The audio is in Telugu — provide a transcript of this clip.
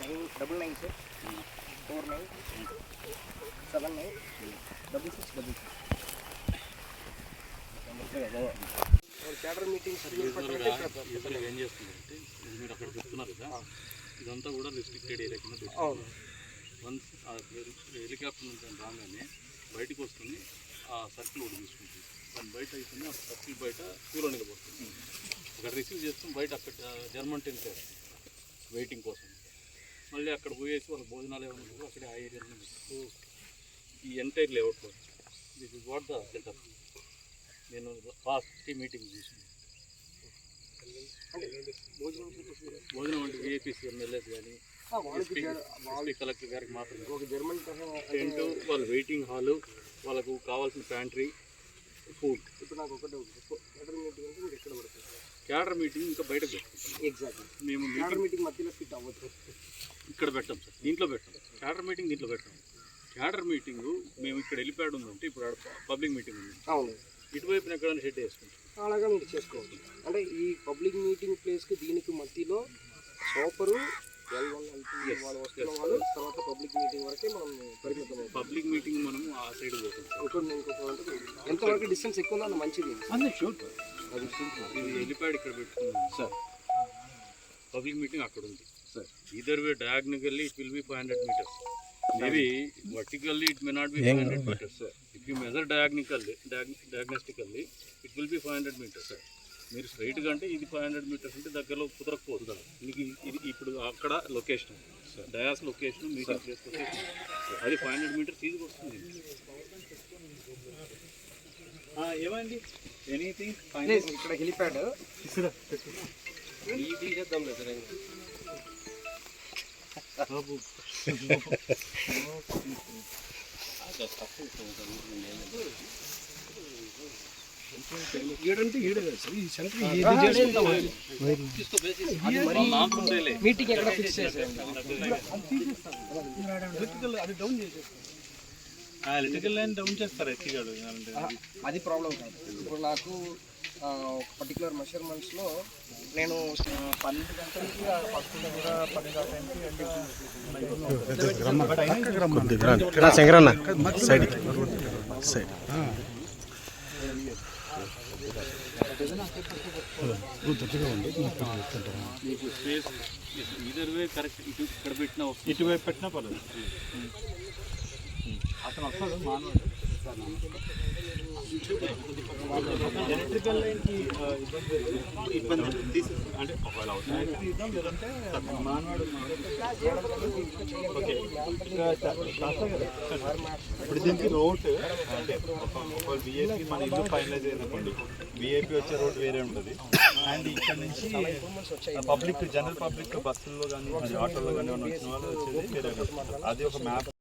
Nine double nine sir four nine seven nine double six double six cadre meeting అసలు ఏం చేస్తుందంటే మీరు అక్కడ చెప్తున్నారు కదా ఇదంతా కూడా రిస్ట్రిక్టెడ్ ఏరియా కింద వన్స్ హెలికాప్టర్ నుంచి రాగానే బయటకు వస్తుంది ఆ సర్కిల్ ఒకటి తీసుకుంటుంది. దాని బయట అయిపోయింది ఆ సర్కిల్ బయట క్యూలో నిలబడుతుంది అక్కడ రిసీవ్ చేస్తాం బయట అక్కడ జర్మన్ టెన్ చేస్తాం వెయిటింగ్ కోసం. మళ్ళీ అక్కడ పోయేసి వాళ్ళ భోజనాలు ఏమైనా అక్కడే ఆ ఏరియాలో ఈ entire layout this is what the setup నేను ఫాస్ట్ మీటింగ్ అంటే భోజనం అంటే ఏపీసీ ఎమ్మెల్యేస్ కానీ ఎస్పీ కలెక్టర్ గారికి మాత్రమే. ఒక జర్మన్ టెంట్ వాళ్ళ వెయిటింగ్ హాలు వాళ్ళకు కావాల్సిన ప్యాంట్రీ ఫుడ్ ఇప్పుడు నాకు ఒకటే క్యాడర్ మీటింగ్ అంటే మీరు ఎక్కడ పడుతుంది క్యాడర్ మీటింగ్ ఇంకా బయట పెట్టుకుంటాం ఎగ్జాక్ట్లీ మేము క్యాడర్ మీటింగ్ మధ్యలో ఫిట్ అవ్వదు. ఇక్కడ పెట్టాం సార్. దీంట్లో పెట్టాం. క్యాడర్ మీటింగ్ దీంట్లో పెట్టాం. క్యాడర్ మీటింగ్ మేము ఇక్కడ వెళ్ళిపోయాడు ఉందంటే ఇప్పుడు పబ్లిక్ మీటింగ్ ఉంది. అవును. ఇటువైపున ఎక్కడైనా షెడ్ వేసుకుంటాం. అలాగా మీరు చేసుకోవచ్చు. అంటే ఈ పబ్లిక్ మీటింగ్ ప్లేస్కి దీనికి మధ్యలో సోపరు ఎల్ వన్ ఎల్ వాళ్ళు వస్తున్న వాళ్ళు తర్వాత పబ్లిక్ మీటింగ్ వరకే మనం పరిమితం పబ్లిక్ మీటింగ్ మనం ఆ సైడ్ పోతాం. ఇంకోటి ఇంకొక ఎంతవరకు డిస్టెన్స్ ఎక్కువ ఉందో మంచిది? అది ఇది వెళ్ళిపోయాడు ఇక్కడ పెట్టుకున్నాం. సార్. పబ్లిక్ మీటింగ్ అక్కడ ఉంది. Sir. Either way diagonally it will be 500 meters. Maybe vertically it may not be 500 meters sir. If you measure diagonally diag- diagnostically it will be 500 meters sir. మీరు స్ట్రైట్గా అంటే ఇది ఫైవ్ హండ్రెడ్ మీటర్స్ అంటే దగ్గరలో కుదరకపోదు మీకు ఇది ఇప్పుడు అక్కడ location dais location meeting place location అది ఫైవ్ హండ్రెడ్ మీటర్స్ ఈజీగా వస్తుంది. ఏమైంది? ఎనీథింగ్ ఇక్కడ హెలిప్యాడ్ చేద్దాం లేదు ఈడంటే ఈడే కదా సార్ ఈ సెంటర్ మీటింగ్ ఎక్కడ ఫిక్స్ చేశారు అది డౌన్ చేసేది ఎలక్ట్రికల్ లైన్ డౌన్ చేస్తారు ఎక్కిగాడు అది ప్రాబ్లం కాదు ఇప్పుడు నాకు పర్టికులర్ మెషర్మెంట్స్లో నేను పన్నెండు గంటలకి ఫస్ట్ దగ్గర పది గంటలకి శంకరన్న సైడ్ సైడ్ మీకు స్పేస్ ఇదర్ వే కరెక్ట్ ఇటు ఇక్కడ పెట్టినా వస్తుంది ఇటువైపు పెట్టినా పర్లేదు. అతను వస్తాడు మానవుడు. ఎలక్ట్రికల్ లైన్కి ఇబ్బంది తీసి అంటే ఒకవేళ ఇప్పుడు దీనికి రోడ్ అంటే ఒకవేళ విఐపి మన ఇల్లు ఫైనలైజ్ అయిందనుకోండి విఐపి వచ్చే రోడ్ వేరే ఉంటుంది. అండ్ ఇక్కడ నుంచి పబ్లిక్ జనరల్ పబ్లిక్ బస్సుల్లో కానీ ఆటోలో కానీ వచ్చిన వాళ్ళు వచ్చేది వేరే అది ఒక మ్యాప్